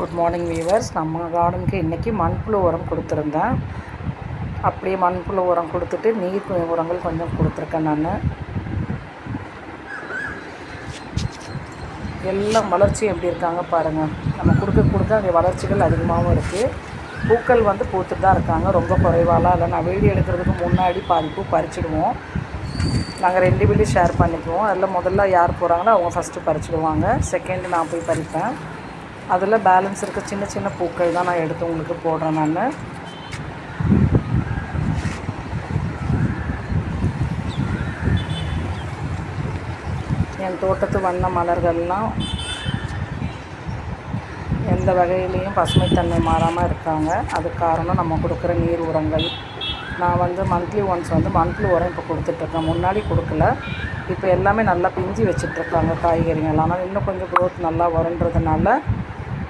Good morning viewers நம்ம கார்டனுக்கு இன்றைக்கி மண்புழு உரம் கொடுத்துருந்தேன். அப்படியே மண்புழு உரம் கொடுத்துட்டு நீர் உரங்கள் கொஞ்சம் கொடுத்துருக்கேன் நான். எல்லாம் வளர்ச்சி எப்படி இருக்காங்க பாருங்கள் நம்ம கொடுக்க கொடுக்க அங்கே வளர்ச்சிகள் அதிகமாகவும் இருக்குது பூக்கள் வந்து பூத்துட்டு தான் இருக்காங்க. ரொம்ப குறைவாலாம் இல்லை. நான் வீடியோ எடுக்கிறதுக்கு முன்னாடி பாதி பூ பறிச்சிடுவோம். நாங்கள் ரெண்டு வீடியோ ஷேர் பண்ணிக்குவோம். அதில் முதல்ல யார் போகிறாங்களோ அவங்க ஃபஸ்ட்டு பறிச்சிடுவாங்க. செகண்டு நான் போய் பறிப்பேன். அதில் பேலன்ஸ் இருக்க சின்ன சின்ன பூக்கள் தான் நான் எடுத்து உங்களுக்கு போடுறேன் நான். என் தோட்டத்து வண்ண மலர்கள்லாம் எந்த வகையிலையும் பசுமைத்தன்மை மாறாமல் இருக்காங்க. அதுக்கு காரணம் நம்ம கொடுக்குற நீர் உரங்கள். நான் வந்து மந்த்லி ஒன்ஸ் வந்து மந்த்லி உரம் இப்போ கொடுத்துட்ருக்கேன். முன்னாடி கொடுக்கல. இப்போ எல்லாமே நல்லா பிஞ்சு வச்சிட்ருக்காங்க காய்கறிகள். ஆனால் இன்னும் கொஞ்சம் க்ரோத் நல்லா வருன்றதுனால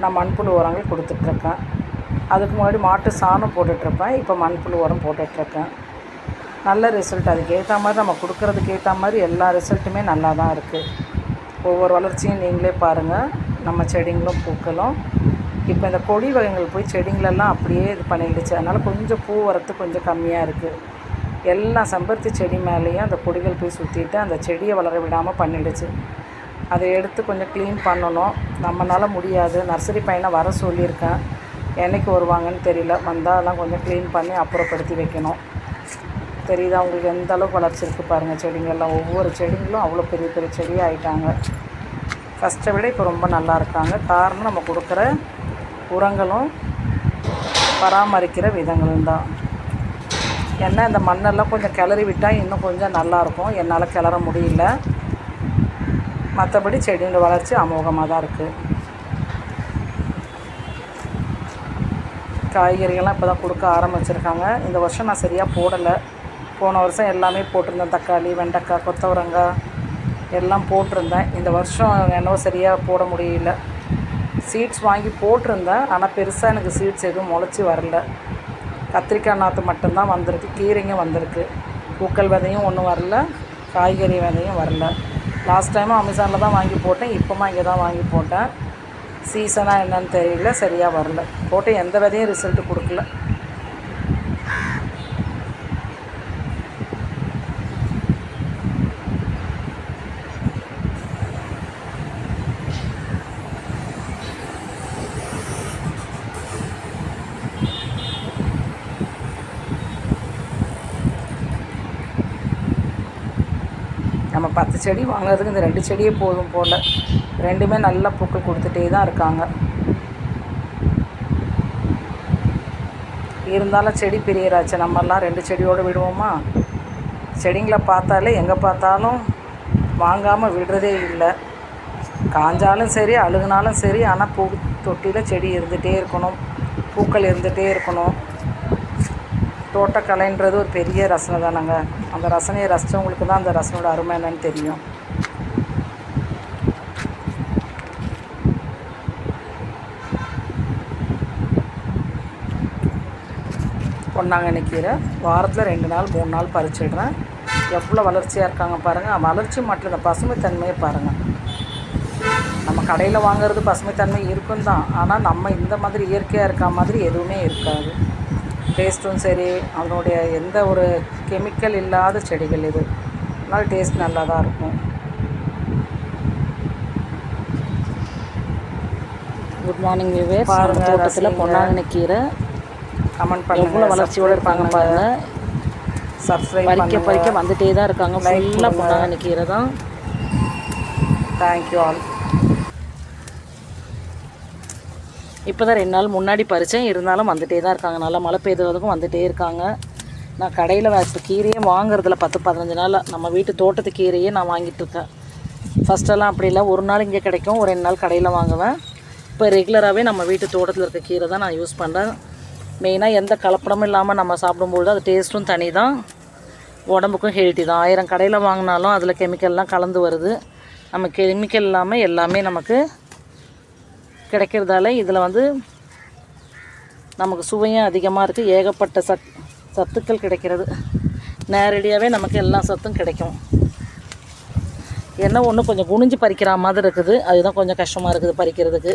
நான் மண்புழு உரங்கள் கொடுத்துட்ருக்கேன். அதுக்கு முன்னாடி மாட்டு சாணம் போட்டுட்ருப்பேன். இப்போ மண்புழு உரம் போட்டுட்ருக்கேன். நல்ல ரிசல்ட் அதுக்கு ஏற்ற மாதிரி நம்ம கொடுக்குறதுக்கு ஏற்ற மாதிரி எல்லா ரிசல்ட்டுமே நல்லா தான் இருக்குது ஒவ்வொரு வளர்ச்சியும் நீங்களே பாருங்கள் நம்ம செடிங்களும் பூக்களும். இப்போ இந்த கொடி வகைகள் போய் செடிங்களெல்லாம் அப்படியே இது பண்ணிடுச்சு. அதனால் கொஞ்சம் பூ வரத்து கொஞ்சம் கம்மியாக இருக்குது எல்லா செம்பருத்தி செடி மேலேயும் அந்த கொடிகள் போய் சுற்றிட்டு அந்த செடியை வளர விடாமல் பண்ணிடுச்சு. அதை எடுத்து கொஞ்சம் க்ளீன் பண்ணணும். நம்மளால் முடியாது. நர்சரி பையனை வர சொல்லியிருக்கேன். என்னைக்கு வருவாங்கன்னு தெரியல. வந்தால் அதெல்லாம் கொஞ்சம் க்ளீன் பண்ணி அப்புறப்படுத்தி வைக்கணும். தெரியுதா? உங்களுக்கு எந்த அளவுக்கு வளர்ச்சி இருக்குது பாருங்கள் செடிங்கள்லாம். ஒவ்வொரு செடிங்களும் அவ்வளோ பெரிய பெரிய செடியாக ஆகிட்டாங்க ஃபஸ்ட்டை விட இப்போ ரொம்ப நல்லா இருக்காங்க. காரணம் நம்ம கொடுக்குற உரங்களும் பராமரிக்கிற விதங்களும் தான். ஏன்னா இந்த மண்ணெல்லாம் கொஞ்சம் கிளறி விட்டால் இன்னும் கொஞ்சம் நல்லாயிருக்கும் என்னால் கிளற முடியல. மற்றபடி செடியோட வளர்ச்சி அமோகமாக தான் இருக்குது காய்கறிகள்லாம் இப்போ தான் கொடுக்க ஆரம்பிச்சிருக்காங்க. இந்த வருஷம் நான் சரியாக போடலை. போன வருஷம் எல்லாமே போட்டிருந்தேன். தக்காளி வெண்டைக்காய் கொத்தவரங்காய் எல்லாம் போட்டிருந்தேன். இந்த வருஷம் என்னவோ சரியாக போட முடியல. சீட்ஸ் வாங்கி போட்டிருந்தேன். ஆனால் பெருசாக எனக்கு சீட்ஸ் எதுவும் முளைச்சி வரல. கத்திரிக்காய் நாற்று மட்டும்தான் வந்திருக்கு. கீரைங்க வந்திருக்கு. பூக்கள் விதையும் ஒன்றும் வரல. காய்கறி விதையும் வரல. லாஸ்ட் டைமும் அமேசானில் தான் வாங்கி போட்டேன் இப்போமா இங்கே தான் வாங்கி போட்டேன். சீசனாக என்னன்னு தெரியல சரியாக வரல. போட்டு எந்த விதையும் ரிசல்ட்டு கொடுக்கல. நம்ம பத்து செடி வாங்குறதுக்கு இந்த ரெண்டு செடியே போதும் போல். ரெண்டுமே நல்ல பூக்கள் கொடுத்துட்டே தான் இருக்காங்க. இருந்தாலும் செடி பிரியராச்சு நம்மெல்லாம் ரெண்டு செடியோடு விடுவோமா? செடிங்களை பார்த்தாலே எங்கே பார்த்தாலும் வாங்காமல் விடுறதே இல்லை. காஞ்சாலும் சரி அழுகுனாலும் சரி ஆனால் பூ தொட்டியில் செடி இருந்துகிட்டே இருக்கணும். பூக்கள் இருந்துகிட்டே இருக்கணும். தோட்டக்கலைன்றது ஒரு பெரிய ரசனை தானங்க. அந்த ரசனையை ரசித்தவங்களுக்கு தான் அந்த ரசனோட அருமை என்னன்னு தெரியும். பொன்னாங்கண்ணி கீரை வாரத்தில் ரெண்டு நாள் மூணு நாள் பறிச்சிடுறேன். எவ்வளோ வளர்ச்சியாக இருக்காங்க பாருங்கள் வளர்ச்சி மட்டும் இந்த பசுமைத்தன்மையை பாருங்கள் நம்ம கடையில் வாங்குறது பசுமைத்தன்மை இருக்கும் தான். ஆனால் நம்ம இந்த மாதிரி இயற்கையாக இருக்க மாதிரி எதுவுமே இருக்காது. டேஸ்ட்டும் சரி அதனுடைய எந்த ஒரு கெமிக்கல் இல்லாத செடிகள் இது. அதனால் டேஸ்ட் நல்லா தான் இருக்கும். குட் மார்னிங் விவேஸ் பாருங்க, பாருங்க தோட்டத்தில். பொன்னாங்கண்ணி கீரை. கமெண்ட் பண்ணுங்க எவ்வளோ வளர்ச்சியோட இருப்பாங்க பாருங்க. சப்ஸ்கிரைப் பறிக்க பறிக்க வந்துட்டே தான் இருக்காங்க. ஃபுல்லாக. பொன்னாங்கண்ணி கீரை தான். தேங்க்யூ ஆல் இப்போ தான் ரெண்டு நாள் முன்னாடி பறித்தேன் இருந்தாலும் வந்துகிட்டே தான் இருக்காங்க. நல்லா மழை பெய்ததுக்கும் வந்துகிட்டே இருக்காங்க. நான் கடையில் இப்போ கீரையே வாங்குறதில்ல. பத்து பதினஞ்சு நாள் நம்ம வீட்டு தோட்டத்து கீரையே நான் வாங்கிட்டுருக்கேன் ஃபஸ்ட்டெல்லாம் அப்படி இல்லை. ஒரு நாள் இங்கே கிடைக்கும். ஒரு ரெண்டு நாள் கடையில் வாங்குவேன். இப்போ ரெகுலராகவே நம்ம வீட்டு தோட்டத்தில் இருக்க கீரை தான் நான் யூஸ் பண்ணுறேன் மெயினாக எந்த கலப்படமும் இல்லாமல் நம்ம சாப்பிடும்போது அது டேஸ்ட்டும் தனி தான். உடம்புக்கும் ஹெல்த்தி தான். ஆயிரம் கடையில் வாங்கினாலும் அதில் கெமிக்கல்லாம் கலந்து வருது. நம்ம கெமிக்கல் இல்லாமல் எல்லாமே நமக்கு கிடைக்கிறதால இதில் வந்து நமக்கு சுவையும் அதிகமாக இருக்குது ஏகப்பட்ட சத் சத்துக்கள் கிடைக்கிறது. நேரடியாகவே நமக்கு எல்லா சத்தும் கிடைக்கும். என்ன ஒன்று கொஞ்சம் குனிஞ்சு பறிக்கிற மாதிரி இருக்குது. அதுதான் கொஞ்சம் கஷ்டமாக இருக்குது பறிக்கிறதுக்கு.